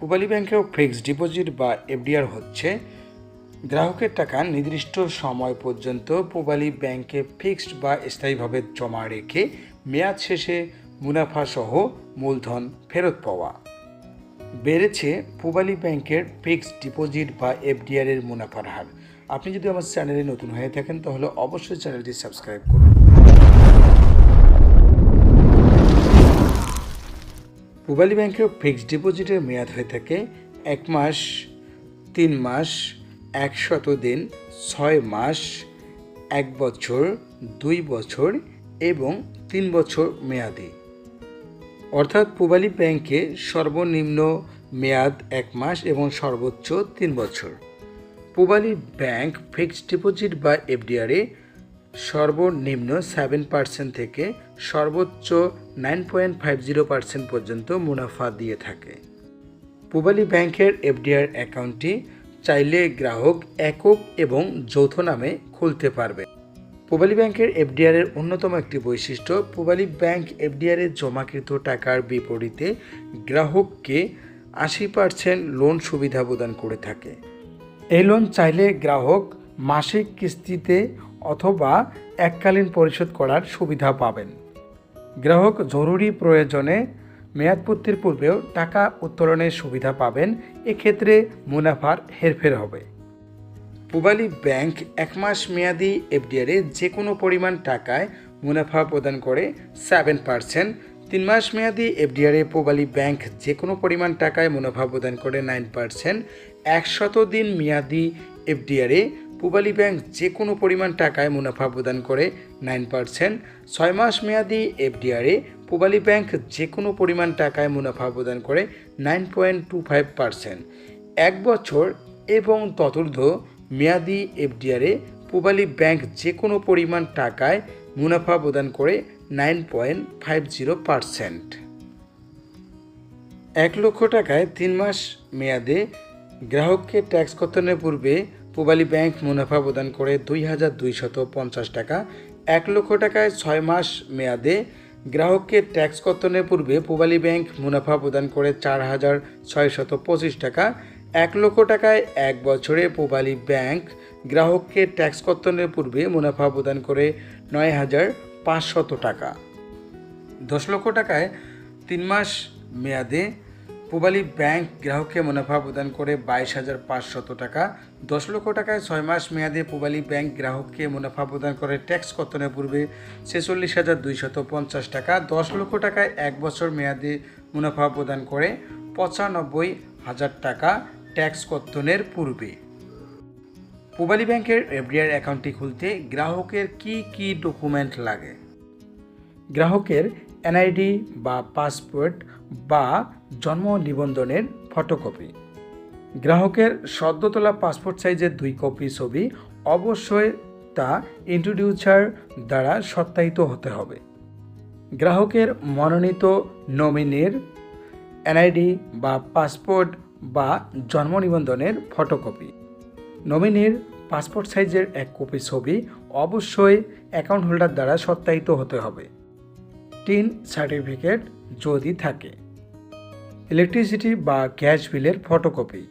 পূবালী ব্যাংকেও fixed deposit বা FDR হচ্ছে। গ্রাহকের টাকা নির্দিষ্ট সময় পর্যন্ত পূবালী ব্যাংকে ফিক্সড বা স্থায়ীভাবে জমা রেখে মেয়াদ শেষে মুনাফা সহ মূলধন ফেরত পাওয়া। বেড়েছে পূবালী ব্যাংকের ফিক্সড ডিপোজিট বা এফডিআর এর মুনাফার হার। আপনি যদি আমার চ্যানেলে নতুন হয়ে থাকেন, তাহলে অবশ্যই চ্যানেলটি সাবস্ক্রাইব করুন। পূবালী ব্যাংকের ফিক্সড ডিপোজিটের মেয়াদ হয়ে থাকে এক মাস, তিন মাস একশত দিন, ছয় মাস, এক বছর, দুই বছর এবং তিন বছর মেয়াদি। অর্থাৎ পূবালী ব্যাংকে সর্বনিম্ন মেয়াদ এক মাস এবং সর্বোচ্চ তিন বছর। পূবালী ব্যাংক ফিক্সড ডিপোজিট বা এফডিআরে সর্বনিম্ন সেভেন পার্সেন্ট থেকে সর্বোচ্চ nine point five zero percent পর্যন্ত মুনাফা দিয়ে থাকে। পূবালী ব্যাংকের এফডিআর অ্যাকাউন্টটি চাইলে গ্রাহক একক এবং যৌথ নামে খুলতে পারবে। পূবালী ব্যাংকের এফডিআর এর অন্যতম একটি বৈশিষ্ট্য, পূবালী ব্যাংক এফডিআর এর জমাকৃত টাকার বিপরীতে গ্রাহককে আশি পার্সেন্ট লোন সুবিধা প্রদান করে থাকে। এই লোন চাইলে গ্রাহক মাসিক কিস্তিতে অথবা এককালীন পরিশোধ করার সুবিধা পাবেন। গ্রাহক জরুরি প্রয়োজনে মেয়াদপূর্তির পূর্বেও টাকা উত্তোলনের সুবিধা পাবেন। এক্ষেত্রে মুনাফার হেরফের হবে। পূবালী ব্যাংক এক মাস মেয়াদি এফডিআরে যে কোনো পরিমাণ টাকায় মুনাফা প্রদান করে সেভেন পার্সেন্ট। তিন মাস মেয়াদি এফডিআরে পূবালী ব্যাংক যে কোনো পরিমাণ টাকায় মুনাফা প্রদান করে নাইন পার্সেন্ট। একশত দিন মেয়াদি এফডিআরে পূবালী ব্যাংক যে কোনো পরিমাণ টাকায় মুনাফা প্রদান করে নাইন পার্সেন্ট, ছয় মাস মেয়াদি এফডিআরে পূবালী ব্যাংক যে কোনো পরিমাণ টাকায় মুনাফা প্রদান করে nine point two five percent. এক বছর এবং ততূর্ধ্ব মেয়াদি এফডিআরে পূবালী ব্যাংক যে কোনো পরিমাণ টাকায় মুনাফা প্রদান করে nine point five zero percent. এক লক্ষ টাকায় তিন মাস মেয়াদে গ্রাহককে ট্যাক্স কর্তনের পূর্বে পূবালী ব্যাংক মুনাফা প্রদান করে দুই হাজার দুইশত পঞ্চাশ টাকা, এক লক্ষ টাকায় ছয় মাস মেয়াদে। গ্রাহককে ট্যাক্স কর্তনের পূর্বে পূবালী ব্যাংক মুনাফা প্রদান করে চার হাজার ছয়শত পঁচিশ টাকা, এক লক্ষ টাকায় এক বছরে পূবালী ব্যাংক গ্রাহককে ট্যাক্স কর্তনের পূর্বে মুনাফা প্রদান করে নয় হাজার পাঁচশত টাকা। দশ লক্ষ টাকায় তিন মাস মেয়াদে পূবালী ব্যাংক গ্রাহককে মুনাফা প্রদান করে বাইশ হাজার পাঁচশত টাকা। দশ লক্ষ টাকায় ছয় মাস মেয়াদে পূবালী ব্যাংক গ্রাহককে মুনাফা প্রদান করে ট্যাক্স কর্তনের পূর্বে ছেচল্লিশ হাজার দুইশত পঞ্চাশ টাকা। দশ লক্ষ টাকায় এক বছর মেয়াদে মুনাফা প্রদান করে পঁচানব্বই হাজার টাকা ট্যাক্স কর্তনের পূর্বে। পূবালী ব্যাংকের এফডিআর অ্যাকাউন্টটি খুলতে গ্রাহকের কি কি ডকুমেন্ট লাগে? গ্রাহকের এনআইডি বা পাসপোর্ট বা জন্ম নিবন্ধনের ফটোকপি। গ্রাহকের সদ্য তোলা পাসপোর্ট সাইজের দুই কপি ছবি অবশ্যই তা ইন্ট্রোডিউসার দ্বারা সত্যায়িত হতে হবে। গ্রাহকের মনোনীত নমিনির এনআইডি বা পাসপোর্ট বা জন্ম নিবন্ধনের ফটোকপি। নমিনির পাসপোর্ট সাইজের এক কপি ছবি অবশ্যই অ্যাকাউন্ট হোল্ডার দ্বারা সত্যায়িত হতে হবে। টিন সার্টিফিকেট যদি থাকে। ইলেকট্রিসিটি বা গ্যাস বিলের ফটোকপি।